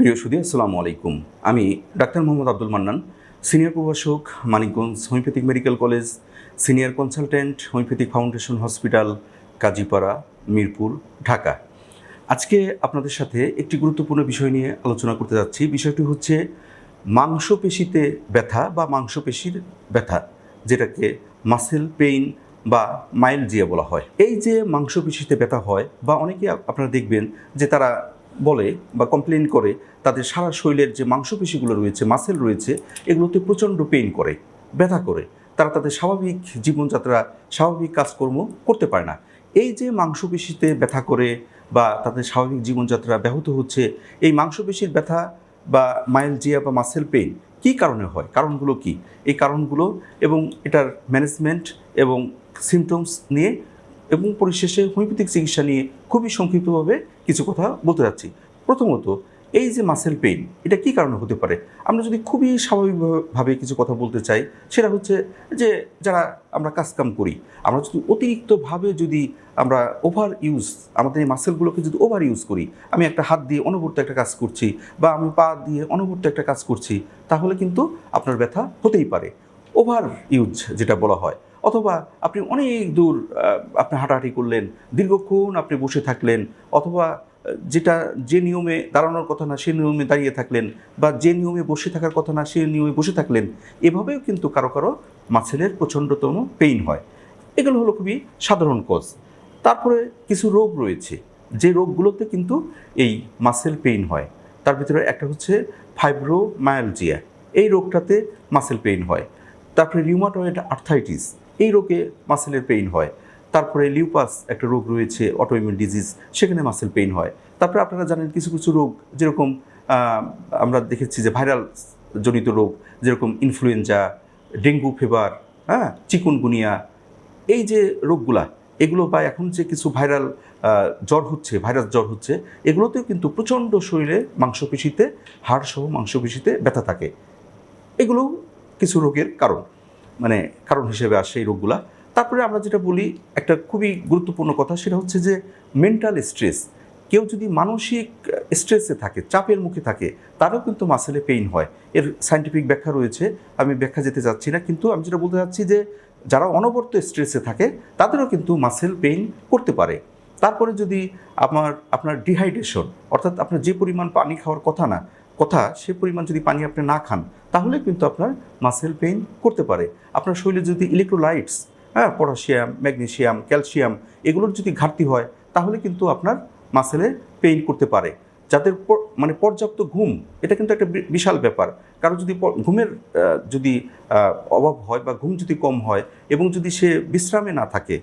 প্রিয় সুদী, আসসালামু আলাইকুম। আমি ডাক্তার মোহাম্মদ আব্দুল মান্নান, সিনিয়র প্রভাষক, Manikganj homeopathic medical college, senior consultant, homeopathic foundation hospital, Kazipara, Mirpur, Dhaka. আজকে আপনাদের সাথে একটি গুরুত্বপূর্ণ বিষয় নিয়ে আলোচনা করতে যাচ্ছি। বিষয়টি হচ্ছে মাংসপেশিতে ব্যথা বা মাংসপেশির ব্যথা, যেটাকে মাসেল পেইন বা মাইলজিয়া বলা হয়। এই যে মাংসপেশিতে ব্যথা হয় বা অনেকে আপনারা দেখবেন যে তারা বলে বা কমপ্লেন করে, তাদের সারা শরীরের যে মাংসপেশিগুলো রয়েছে মাসেল রয়েছে, এগুলোতে প্রচণ্ড পেইন করে, ব্যথা করে। তারা তাদের স্বাভাবিক জীবনযাত্রা, স্বাভাবিক কাজকর্ম করতে পারে না। এই যে মাংসপেশিতে ব্যথা করে বা তাদের স্বাভাবিক জীবনযাত্রা ব্যাহত হচ্ছে, এই মাংসপেশির ব্যথা বা মাইলজিয়া বা মাসেল পেইন কী কারণে হয়? কারণগুলো কি? এই কারণগুলো এবং এটার ম্যানেজমেন্ট এবং সিমটমস নিয়ে এবং পরিশেষে হোমিওপ্যাথিক চিকিৎসা নিয়ে খুবই সংক্ষিপ্তভাবে কিছু কথা বলতে যাচ্ছি। প্রথমত, এই যে মাসেল পেইন এটা কী কারণে হতে পারে? আমরা যদি খুবই স্বাভাবিকভাবে কিছু কথা বলতে চাই, সেটা হচ্ছে যে যারা আমরা কাজকাম করি, আমরা যদি অতিরিক্তভাবে যদি আমরা ওভার ইউজ আমাদের এই মাসেলগুলোকে যদি ওভার ইউজ করি, আমি একটা হাত দিয়ে অনবর্ত একটা কাজ করছি বা আমি পা দিয়ে অনবর্ত একটা কাজ করছি, তাহলে কিন্তু আপনার ব্যথা হতেই পারে। ওভার ইউজ যেটা বলা হয় অথবা আপনি অনেক দূর আপনি হাঁটাহাঁটি করলেন, দীর্ঘক্ষণ আপনি বসে থাকলেন, অথবা যেটা যে নিয়মে দাঁড়ানোর কথা না সেই নিয়মে দাঁড়িয়ে থাকলেন বা যে নিয়মে বসে থাকার কথা না সেই নিয়মে বসে থাকলেন, এভাবেও কিন্তু কারও কারও মাসেলের প্রচণ্ডতম পেইন হয়। এগুলো হলো খুবই সাধারণ কজ তারপরে কিছু রোগ রয়েছে, যে রোগগুলোতে কিন্তু এই মাসেল পেইন হয়। তার ভিতরে একটা হচ্ছে ফাইব্রোমায়ালজিয়া এই রোগটাতে মাসেল পেইন হয়। তারপরে রিউমাটয়েড আর্থাইটিস এই রোগে মাসেলের পেইন হয়। তারপরে লিউপাস একটা রোগ রয়েছে অটোইমিউন ডিজিজ সেখানে মাসেল পেইন হয়। তারপরে আপনারা জানেন কিছু কিছু রোগ যেরকম আমরা দেখেছি যে ভাইরাল জনিত রোগ, যেরকম ইনফ্লুয়েঞ্জা ডেঙ্গু ফিভার হ্যাঁ চিকুনগুনিয়া এই যে রোগগুলা, এগুলো বা এখন যে কিছু ভাইরাল জ্বর হচ্ছে ভাইরাস জ্বর হচ্ছে, এগুলোতেও কিন্তু প্রচণ্ড শরীরে মাংসপেশিতে, হাড়সহ মাংসপেশিতে ব্যথা থাকে। এগুলো কিছু রোগের কারণ মানে কারণ হিসেবে আসে এই রোগগুলা। তারপরে আমরা যেটা বলি, একটা খুবই গুরুত্বপূর্ণ কথা, সেটা হচ্ছে যে মেন্টাল স্ট্রেস কেউ যদি মানসিক স্ট্রেসে থাকে, চাপের মুখে থাকে, তারও কিন্তু মাসেলে পেইন হয়। এর সাইন্টিফিক ব্যাখ্যা রয়েছে, আমি ব্যাখ্যা যেতে চাচ্ছি না, কিন্তু আমি যেটা বলতে চাচ্ছি যে, যারা অনবরত স্ট্রেসে থাকে, তাদেরও কিন্তু মাসেল পেইন করতে পারে। তারপরে যদি আমার, আপনার ডিহাইড্রেশন অর্থাৎ আপনার যে পরিমাণ পানি খাওয়ার কথা না কথা, সে পরিমাণ যদি পানি আপনি না খান, তাহলে কিন্তু আপনার মাসেল পেইন করতে পারে। আপনার শরীরে যদি ইলেকট্রোলাইটস হ্যাঁ পটাশিয়াম, ম্যাগনেশিয়াম, ক্যালসিয়াম এগুলোর যদি ঘাটতি হয়, তাহলে কিন্তু আপনার মাসেলে পেইন করতে পারে। যাদের মানে পর্যাপ্ত ঘুম, এটা কিন্তু একটা বিশাল ব্যাপার। কারও যদি ঘুমের যদি অভাব হয় বা ঘুম যদি কম হয় এবং যদি সে বিশ্রামে না থাকে,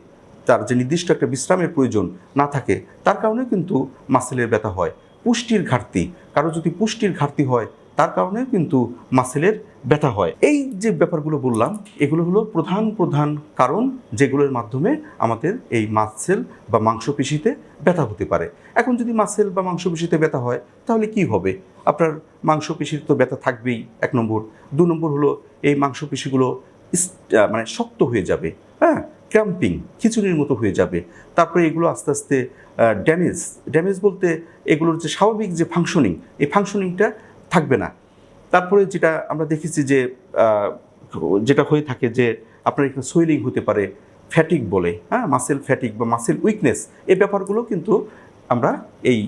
তার যে নির্দিষ্ট একটা বিশ্রামের প্রয়োজন না থাকে, তার কারণে কিন্তু মাসেলের ব্যথা হয়। পুষ্টির ঘাটতি কারও যদি পুষ্টির ঘাটতি হয়, তার কারণে কিন্তু মাসেলের ব্যথা হয়। এই যে ব্যাপারগুলো বললাম, এগুলো হলো প্রধান প্রধান কারণ যেগুলোর মাধ্যমে আমাদের এই মাসেল বা মাংসপেশিতে ব্যথা হতে পারে। এখন যদি মাসেল বা মাংসপেশিতে ব্যথা হয়, তাহলে কি হবে? আপনার মাংসপেশির তো ব্যথা থাকবেই, এক নম্বর। দু নম্বর হলো এই মাংসপেশিগুলো মানে শক্ত হয়ে যাবে হ্যাঁ? ক্র্যাম্পিং খিচুড়ির মতো হয়ে যাবে। তারপরে এগুলো আস্তে আস্তে ড্যামেজ। ড্যামেজ বলতে এগুলোর যে স্বাভাবিক যে ফাংশনিং এই ফাংশনিংটা থাকবে না। তারপরে যেটা আমরা দেখেছি যে যেটা হয়ে থাকে যে, আপনার এখানে সোয়েলিং হতে পারে ফ্যাটিক বলে হ্যাঁ? মাসেল ফ্যাটিক বা মাসেল উইকনেস এই ব্যাপারগুলো কিন্তু আমরা এই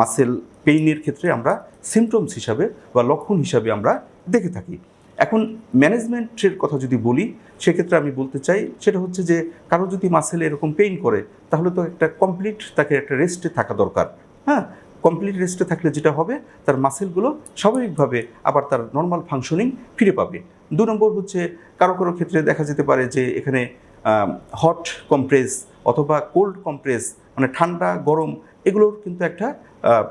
মাসেল পেইনের ক্ষেত্রে আমরা সিমটমস হিসাবে বা লক্ষণ হিসাবে আমরা দেখে থাকি। এখন ম্যানেজমেন্টের কথা যদি বলি, সেক্ষেত্রে আমি বলতে চাই, সেটা হচ্ছে যে কারও যদি মাসেলে এরকম পেইন করে, তাহলে তো একটা কমপ্লিট তাকে একটা রেস্টে থাকা দরকার। হ্যাঁ? কমপ্লিট রেস্টে থাকলে যেটা হবে, তার মাসেলগুলো স্বাভাবিকভাবে আবার তার নর্মাল ফাংশনিং ফিরে পাবে। দু নম্বর হচ্ছে, কারও কারও ক্ষেত্রে দেখা যেতে পারে যে এখানে হট কম্প্রেস অথবা কোল্ড কম্প্রেস মানে ঠান্ডা, গরম, এগুলোর কিন্তু একটা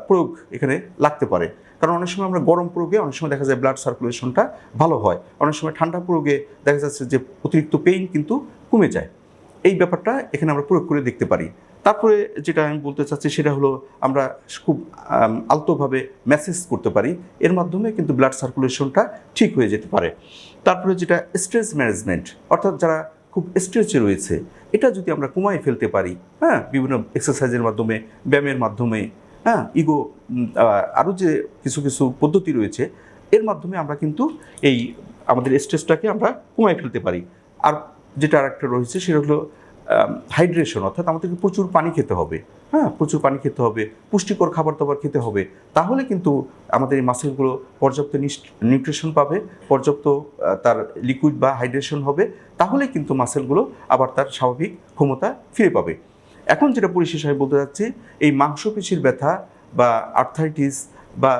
প্রয়োগ এখানে লাগতে পারে। কারণ অনেক সময় আমরা গরম প্রয়োগে অনেক সময় দেখা যায় ব্লাড সার্কুলেশনটা ভালো হয়। অনেক সময় ঠান্ডা প্রয়োগে দেখা যাচ্ছে যে অতিরিক্ত পেইন কিন্তু কমে যায়। এই ব্যাপারটা এখানে আমরা প্রয়োগ করে দেখতে পারি। তারপরে যেটা আমি বলতে চাচ্ছি সেটা হলো আমরা খুব আলতোভাবে ম্যাসেজ করতে পারি। এর মাধ্যমে কিন্তু ব্লাড সার্কুলেশনটা ঠিক হয়ে যেতে পারে। তারপরে যেটা স্ট্রেস ম্যানেজমেন্ট অর্থাৎ যারা খুব স্ট্রেচে রয়েছে, এটা যদি আমরা কমায় ফেলতে পারি হ্যাঁ? বিভিন্ন এক্সারসাইজের মাধ্যমে, ব্যায়ামের মাধ্যমে হ্যাঁ ইগো আরও যে কিছু কিছু পদ্ধতি রয়েছে, এর মাধ্যমে আমরা কিন্তু এই আমাদের স্ট্রেসটাকে আমরা কমায় ফেলতে পারি। আর যেটা আরেকটা রয়েছে সেটা হলো হাইড্রেশন অর্থাৎ আমাদেরকে প্রচুর পানি খেতে হবে। হ্যাঁ প্রচুর পানি খেতে হবে, পুষ্টিকর খাবার দাবার খেতে হবে। তাহলে কিন্তু আমাদের এই মাসেলগুলো পর্যাপ্ত নিউট্রিশন পাবে, পর্যাপ্ত তার লিকুইড বা হাইড্রেশন হবে। তাহলে কিন্তু মাসেলগুলো আবার তার স্বাভাবিক ক্ষমতা ফিরে পাবে। এখন যেটা পরিশেষ আমি বলতে চাচ্ছি এই মাংসপেশির ব্যথা বা আর্থাইটিস বা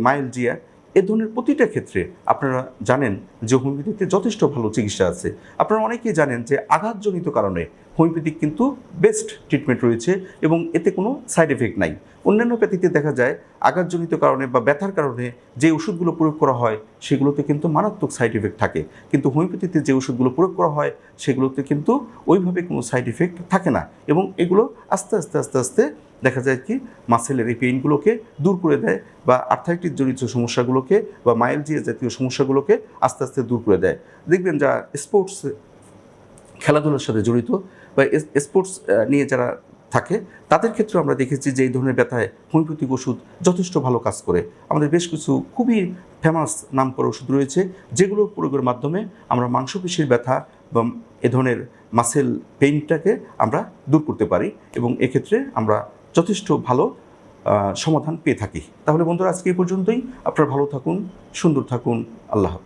মাইলজিয়া এ ধরনের প্রতিটা ক্ষেত্রে আপনারা জানেন যে হোমিওপ্যাথিতে যথেষ্ট ভালো চিকিৎসা আছে। আপনারা অনেকেই জানেন যে আঘাতজনিত কারণে হোমিওপ্যাথিক কিন্তু বেস্ট ট্রিটমেন্ট রয়েছে এবং এতে কোনো সাইড এফেক্ট নাই। অন্যান্য প্যাথিতে দেখা যায় আঘাতজনিত কারণে বা ব্যথার কারণে যে ওষুধগুলো প্রয়োগ করা হয়, সেগুলোতে কিন্তু মারাত্মক সাইড এফেক্ট থাকে। কিন্তু হোমিওপ্যাথিতে যে ওষুধগুলো প্রয়োগ করা হয়, সেগুলোতে কিন্তু ওইভাবে কোনো সাইড এফেক্ট থাকে না এবং এগুলো আস্তে আস্তে আস্তে আস্তে দেখা যায় কি মাসেলের এই পেইনগুলোকে দূর করে দেয় বা আর্থাইটিস জনিত সমস্যাগুলোকে বা মাইলজিয়া জাতীয় সমস্যাগুলোকে আস্তে আস্তে দূর করে দেয়। দেখবেন যারা স্পোর্টস খেলাধুলার সাথে জড়িত বা স্পোর্টস নিয়ে যারা থাকে, তাদের ক্ষেত্রে আমরা দেখেছি যে এই ধরনের ব্যথায় হোমিওপ্যাথিক ওষুধ যথেষ্ট ভালো কাজ করে। আমাদের বেশ কিছু খুবই ফেমাস নাম করা ওষুধ রয়েছে, যেগুলো প্রয়োগের মাধ্যমে আমরা মাংসপেশির ব্যথা বা এ ধরনের মাসেল পেইনটাকে আমরা দূর করতে পারি এবং এক্ষেত্রে আমরা যথেষ্ট ভালো সমাধান পেয়ে থাকি। তাহলে বন্ধুরা, আজকে এই পর্যন্তই। আপনারা ভালো থাকুন, সুন্দর থাকুন। আল্লাহ হাফিজ।